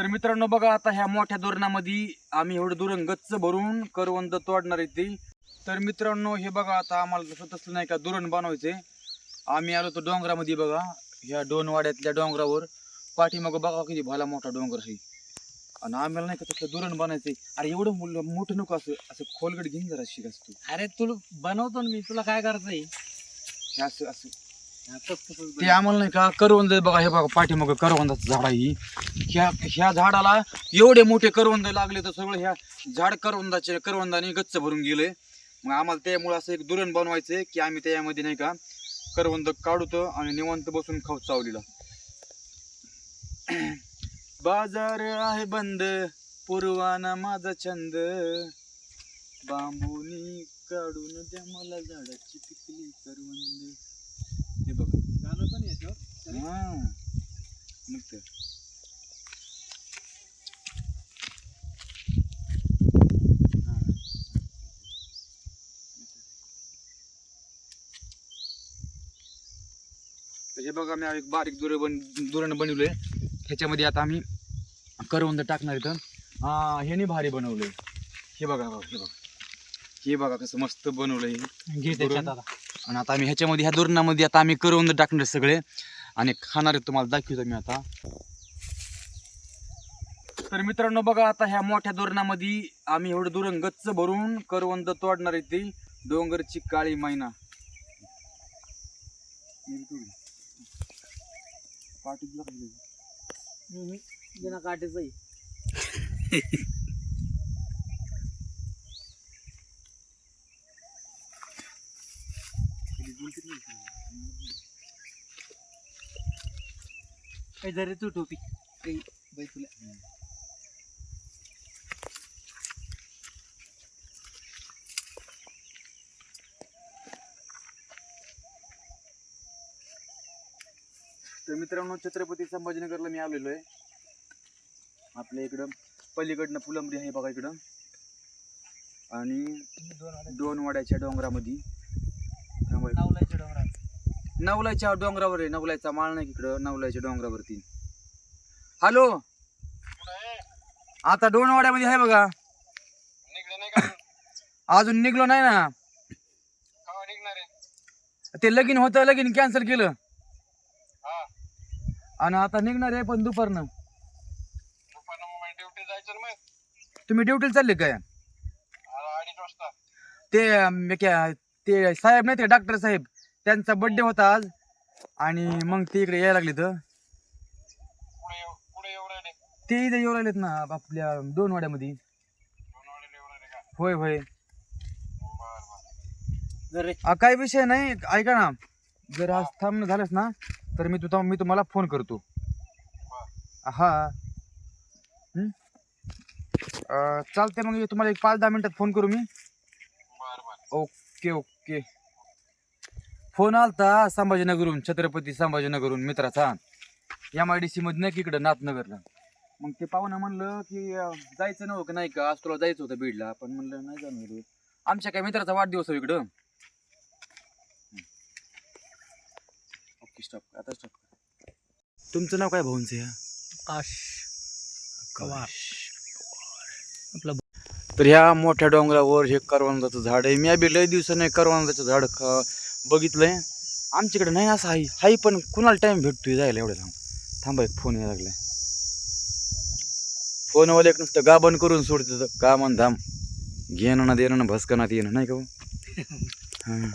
तर मित्रांनो बघा आता ह्या मोठ्या धोरणामध्ये आम्ही एवढं दुरण गच्च भरून करवंद तोडणार आहे ते. तर मित्रांनो हे बघा आता आम्हाला तसं तसलं नाही का दुरण बनवायचे आम्ही आलो तर डोंगरामध्ये बघा ह्या दोन वाड्यातल्या डोंगरावर. पाठीमागं बघा किती भला मोठा डोंगर आहे. आणि आम्हाला नाही का तसलं दुरण बनायचंय. अरे एवढं मुलं मोठं नको असं असं खोलगड घेऊन जरा शिकास तू अरे तुला बनवतो ना मी तुला काय करायचंय? हे असं असं. ते आम्हाला नाही का करवंद बघा हे बघा पाठीमागं करवंदाचं झाड आहे ह्या ह्या झाडाला एवढे मोठे करवंद लागले तर सगळं ह्या झाड करवंदाचे करवंदाने गच्च भरून गेले. मग आम्हाला त्यामुळे असं एक दुरण बनवायचं की आम्ही त्यामध्ये नाही का करवंद काढतो आणि निवांत बसून खाऊ चावलीला बाजार आहे बंद पूर्वाना माझा छंद. बांबूनी काढून द्या मला झाडाची पिकली करवंद. पण हा. मग तर हे बघा मी एक बारीक दुरे बन दुरण बनवले ह्याच्यामध्ये आता आम्ही करवंद टाकणार इथं. हा हे नाही भारी बनवलंय. हे बघा बघा, हे बघा. हे बघा कसं मस्त बनवलंय हे. घे त्याच्यात आता आणि आता आम्ही ह्याच्यामध्ये ह्या दुरणामध्ये आता आम्ही करवंद टाकणार सगळे. आणि खाणार आहे तुम्हाला दाखवतो मी आता. तर मित्रांनो बघा आता ह्या मोठ्या धोरणामध्ये आम्ही एवढं दुरण गच्च भरून करवंद तोडणार आहे ती डोंगरची काळी मैना? बिना काटेच काही जरी तू टोपी. काही बाई तुला. तर मित्रांनो छत्रपती संभाजीनगरला मी आलेलो आहे. आपल्या इकडं पलीकडनं फुलंबरी आहे बघा इकडं. आणि दोन वाड्याच्या डोंगरामध्ये. थांबा. नावलायच्या नवलाच्या डोंगरावर आहे नवलायचा माळ नाही इकडं नवलाच्या डोंगरावरती. हॅलो? आता दोन वाड्यामध्ये आहे बघा. अजून निघलो नाही ना. ते लगीन होतं लगीन कॅन्सल केलं. आणि आता निघणार आहे पण दुपारनं. तुम्ही ड्युटीला चालले काय? ते ते साहेब नाही ते डॉक्टर साहेब. त्यांचा बर्थडे होता आज. आणि मग ते इकडे यायला लागले तर ते इथे येऊ राहिलेत ना आपल्या दोन वाड्यामध्ये. होय होय. जरे आ, काही विषय नाही ऐका ना. जर आज थांबणं झालंच ना तर मी तुझा मी तुम्हाला फोन करतो. हा. हं? अं, चालतंय मग तुम्हाला एक पाच दहा मिनिटात फोन करू मी. Okay okay. फोन आलता संभाजीनगरहून छत्रपती संभाजीनगरहून मित्राचा एम आय डी सी मध्ये नाही की इकडं नाथनगरला. मग ते पाहुणं म्हणलं की अं, जायचं नव्हतं का नाही का? आज तुला जायचं होतं बीडला. पण म्हणलं नाही जाणार आमच्या काय मित्राचा वाढदिवस आहे इकडं. ओके स्टॉप आता स्टॉप तुमचं नाव काय भाऊंचं या? काश कवार आपलं तर ह्या मोठ्या डोंगरावर हे करवंदाचं झाड आहे. मी बी लय दिवसाने करवंदाचं झाड ख- बघितलंय. आमच्याकडे नाही असं आहे हाई पण कुणाला टाइम भेटतोय जायला एवढ्या लांब थांबा एक फोन यायला लागलाय. फोनवाले एक नुसतं गाबन करून सोडते आणि धाम. घेणं ना देणं ना भस्कनात येणं नाही का हो? हां.